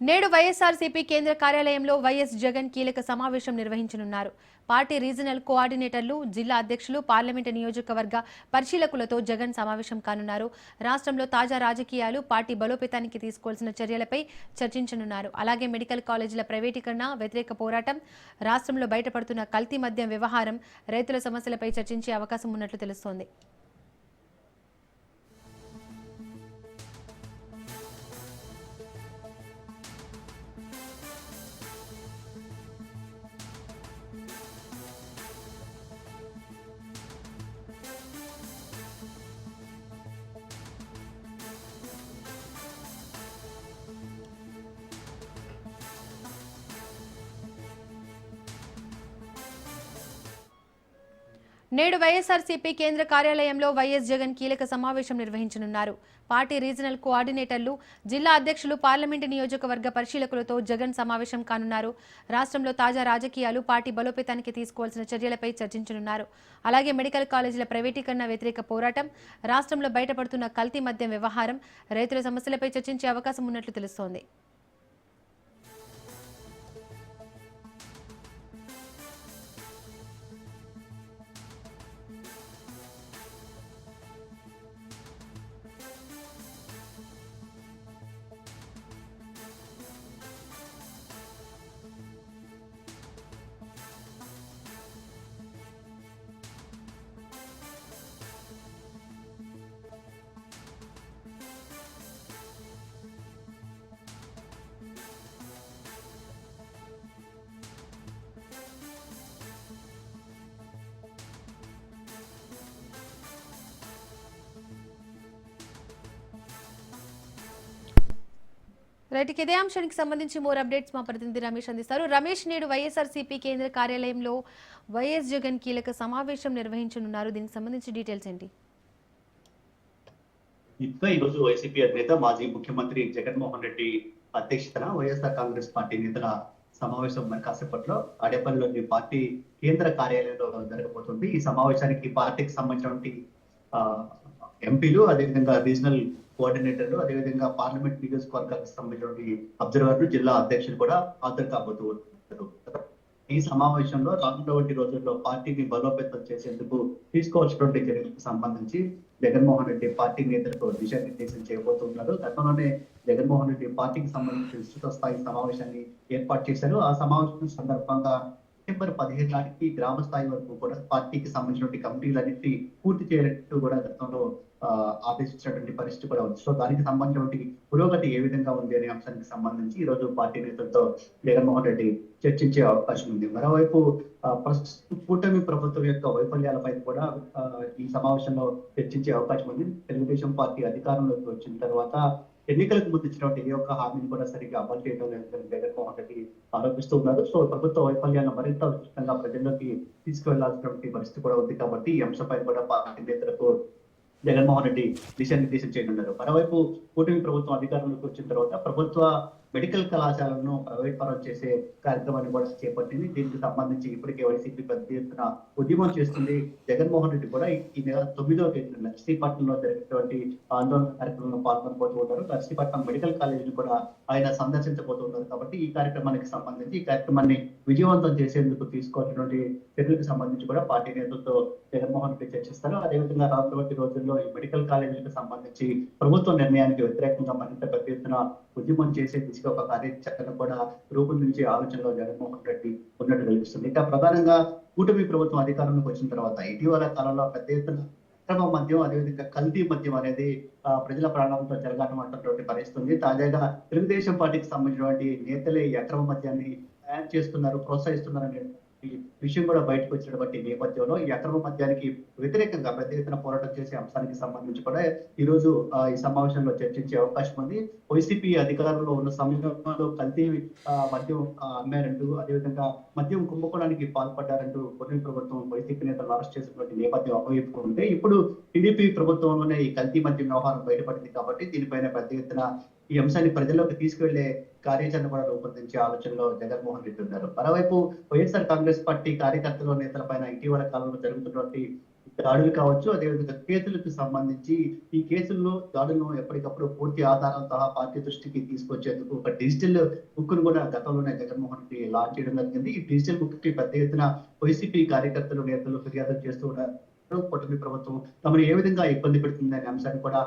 నేడు వైఎస్ఆర్సీపీ కేంద్ర కార్యాలయంలో వైఎస్ జగన్ కీలక సమావేశం నిర్వహించనున్నారు. పార్టీ రీజనల్ కోఆర్డినేటర్లు జిల్లా అధ్యక్షులు పార్లమెంటు నియోజకవర్గ పరిశీలకులతో జగన్ సమావేశం కానున్నారు. రాష్ట్రంలో తాజా రాజకీయాలు పార్టీ బలోపేతానికి తీసుకోవాల్సిన చర్యలపై చర్చించనున్నారు. అలాగే మెడికల్ కాలేజీల ప్రైవేటీకరణ వ్యతిరేక పోరాటం రాష్ట్రంలో బయటపడుతున్న కల్తీ మద్యం వ్యవహారం రైతుల సమస్యలపై చర్చించే అవకాశం ఉన్నట్లు తెలుస్తోంది. నేడు వైఎస్ఆర్సీపీ కేంద్ర కార్యాలయంలో వైఎస్ జగన్ కీలక సమావేశం నిర్వహించనున్నారు. పార్టీ రీజనల్ కోఆర్డినేటర్లు జిల్లా అధ్యక్షులు పార్లమెంటు నియోజకవర్గ పరిశీలకులతో జగన్ సమావేశం కానున్నారు. రాష్ట్రంలో తాజా రాజకీయాలు పార్టీ బలోపేతానికి తీసుకోవాల్సిన చర్యలపై చర్చించనున్నారు. అలాగే మెడికల్ కాలేజీల ప్రైవేటీకరణ వ్యతిరేక పోరాటం రాష్ట్రంలో బయటపడుతున్న కల్తీ మద్యం వ్యవహారం రైతుల సమస్యలపై చర్చించే అవకాశం ఉన్నట్లు తెలుస్తోంది. రైట్ ఇదే అంశానికి సంబంధించి మోర్ అప్డేట్స్ మా ప్రతినిధి రమేష్ అందిస్తారు. రమేష్ నేడు వైఎస్ఆర్సీపీ కేంద్ర కార్యాలయంలో వైఎస్ జగన్ కీలక సమావేశం నిర్వహించనున్నారు. దీనికి సంబంధించి డీటెయిల్స్ ఏంటి? ఇంకా ఈ రోజు వైసీపీ అధినేత మాజీ ముఖ్యమంత్రి జగన్మోహన్ రెడ్డి అధ్యక్షతన వైఎస్ఆర్ కాంగ్రెస్ పార్టీ నేతల సమావేశం మరి కాసేపట్లో అడేపల్లిలోని పార్టీ కేంద్ర కార్యాలయంలో జరగబోతుంది. ఈ సమావేశానికి పార్టీకి సంబంధించినటువంటి ఎంపీలు అదేవిధంగా రీజనల్ కోఆర్డినేటర్లు అదేవిధంగా పార్లమెంట్ నియోజకవర్గానికి సంబంధించినటువంటి అబ్జర్వర్లు జిల్లా అధ్యక్షులు కూడా హాజరు కాబోతున్నారు ఈ సమావేశంలో రానున్నటువంటి రోజుల్లో పార్టీని బలోపేతం చేసేందుకు తీసుకోవాల్సినటువంటి చర్యలకు సంబంధించి జగన్మోహన్ రెడ్డి పార్టీ నేతలకు దిశానిర్దేశం చేయబోతున్నారు గతంలోనే జగన్మోహన్ రెడ్డి పార్టీకి సంబంధించి విస్తృత స్థాయి సమావేశాన్ని ఏర్పాటు చేశారు. ఆ సమావేశం సందర్భంగా సెప్టెంబర్ పదిహేను నాటికి గ్రామ స్థాయి వరకు కూడా పార్టీకి సంబంధించినటువంటి కమిటీలన్నింటినీ పూర్తి చేయనట్టు కూడా గతంలో ఆ, ఆదేశించినటువంటి పరిస్థితి కూడా ఉంది. సో దానికి సంబంధించినటువంటి పురోగతి ఏ విధంగా ఉంది అనే అంశానికి సంబంధించి ఈ రోజు పార్టీ నేతలతో జగన్మోహన్ రెడ్డి చర్చించే అవకాశం ఉంది. మరోవైపు ప్రస్తుత కూటమి ప్రభుత్వం యొక్క వైఫల్యాలపై కూడా ఈ సమావేశంలో చర్చించే అవకాశం ఉంది. తెలుగుదేశం పార్టీ అధికారంలోకి వచ్చిన తర్వాత ఎన్నికలకు ముందు ఇచ్చినటువంటి ఏ ఒక్క హామీని కూడా సరిగ్గా అమలు చేయడం లేదని జగన్మోహన్ రెడ్డి ఆరోపిస్తూ ఉన్నారు. సో ప్రభుత్వ వైఫల్యాలను మరింత విస్తృతంగా ప్రజల్లోకి తీసుకువెళ్ళాల్సినటువంటి పరిస్థితి కూడా ఉంది కాబట్టి ఈ అంశంపై కూడా పార్టీ నేతలకు జగన్మోహన్ రెడ్డి దిశానిర్దేశం చేయనున్నారు. మరోవైపు కూటమి ప్రభుత్వం అధికారంలోకి వచ్చిన తర్వాత ప్రభుత్వ మెడికల్ కళాశాలను ప్రైవేట్ పరం చేసే కార్యక్రమాన్ని కూడా చేపట్టింది. దీనికి సంబంధించి ఇప్పటికే వైసీపీ పెద్ద ఎత్తున ఉద్యమం చేస్తుంది. జగన్మోహన్ రెడ్డి కూడా ఈ- నెల తొమ్మిదవ తేదీన నర్సీపట్నంలో జరిగినటువంటి ఆందోళన కార్యక్రమంలో పాల్గొనబోతూ ఉన్నారు నర్సీపట్నం మెడికల్ కాలేజీని కూడా ఆయన సందర్శించబోతున్నారు కాబట్టి ఈ కార్యక్రమానికి సంబంధించి ఈ కార్యక్రమాన్ని విజయవంతం చేసేందుకు తీసుకున్నటువంటి చర్యలకు సంబంధించి కూడా పార్టీ నేతలతో జగన్మోహన్ రెడ్డి చర్చిస్తారు. అదేవిధంగా రానున్నటువంటి రోజుల్లో ఈ మెడికల్ కాలేజీలకు సంబంధించి ప్రభుత్వ నిర్ణయానికి వ్యతిరేకంగా మరింత పెద్ద ఎత్తున ఉద్యమం చేసే దిశగా ఒక కార్యాచరణ కూడా రూపొందించే ఆలోచనలో జగన్మోహన్ రెడ్డి ఉన్నట్టు తెలుస్తుంది. ఇంకా ప్రధానంగా కూటమి ప్రభుత్వం అధికారంలోకి వచ్చిన తర్వాత ఇటీవల కాలంలో పెద్ద ఎత్తున అక్రమ మద్యం అదేవిధంగా కల్తీ మద్యం అనేది ఆ, ప్రజల ప్రాణాలతో జరగడం అంటున్నటువంటి పరిస్థితుంది. తాజాగా తెలుగుదేశం పార్టీకి సంబంధించినటువంటి నేతలే ఈ అక్రమ మద్యాన్ని తయారు చేస్తున్నారు ప్రోత్సహిస్తున్నారు ఈ విషయం కూడా బయటకు వచ్చినటువంటి నేపథ్యంలో ఈ అక్రమ మద్యానికి వ్యతిరేకంగా పెద్ద ఎత్తున పోరాటం చేసే అంశానికి సంబంధించి కూడా ఈ రోజు ఈ సమావేశంలో చర్చించే అవకాశం ఉంది. వైసీపీ అధికారంలో ఉన్న సమయంలో కల్తీ మద్యం అమ్మారంటూ అదేవిధంగా మద్యం కుంభకోణానికి పాల్పడ్డారంటూ కొన్ని ప్రభుత్వం వైసీపీ నేతలు అరెస్ట్ చేసినటువంటి నేపథ్యం ఒకవైపు ఉంటే ఇప్పుడు టీడీపీ ప్రభుత్వంలోనే ఈ కల్తీ మద్యం వ్యవహారం బయటపడింది కాబట్టి దీనిపైన పెద్ద ఎత్తున ఈ అంశాన్ని ప్రజల్లోకి తీసుకువెళ్ళే కార్యాచరణ కూడా రూపొందించే ఆలోచనలో జగన్మోహన్ రెడ్డి ఉన్నారు. మరోవైపు వైఎస్ఆర్ కాంగ్రెస్ పార్టీ కార్యకర్తల నేతల పైన ఇటీవల కాలంలో జరుగుతున్నటువంటి దాడులు కావచ్చు అదేవిధంగా కేసులకు సంబంధించి ఈ కేసుల్లో దాడులను ఎప్పటికప్పుడు పూర్తి ఆధారం సహా పార్టీ దృష్టికి తీసుకొచ్చేందుకు ఒక డిజిటల్ బుక్ను కూడా గతంలోనే జగన్మోహన్ రెడ్డి లాంచ్ చేయడం జరిగింది. ఈ డిజిటల్ బుక్కి పెద్ద ఎత్తున వైసీపీ కార్యకర్తలు నేతలు ఫిర్యాదులు చేస్తూ కూటమి ప్రభుత్వం తమను ఏ విధంగా ఇబ్బంది పెడుతుంది అనే అంశాన్ని కూడా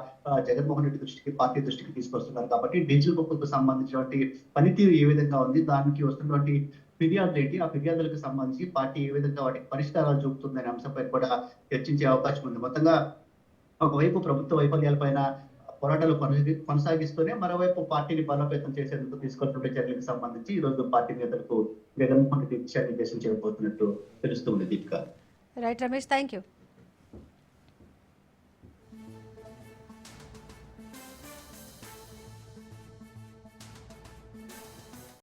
జగన్మోహన్ రెడ్డి దృష్టికి పార్టీ దృష్టికి తీసుకొస్తున్నారు. కాబట్టి డీజిల్ బొక్కులకు సంబంధించినటువంటి పనితీరు ఏ విధంగా ఉంది? దానికి వస్తున్నటువంటి ఫిర్యాదులు ఏంటి? ఆ ఫిర్యాదులకు సంబంధించి పార్టీ ఏ విధంగా వాటికి పరిష్కారాలు చూపుతుంది అనే అంశంపై కూడా చర్చించే అవకాశం ఉంది. మొత్తంగా ఒకవైపు ప్రభుత్వ వైఫల్యాలపైన పోరాటాలు కొనసాగి- కొనసాగిస్తూనే మరోవైపు పార్టీని బలోపేతం చేసేందుకు తీసుకొస్తున్న చర్యలకు సంబంధించి ఈ రోజు పార్టీ నేతలకు జగన్మోహన్ రెడ్డి దిశానిర్దేశం చేయబోతున్నట్టు తెలుస్తుంది Deepika. Right Ramesh thank you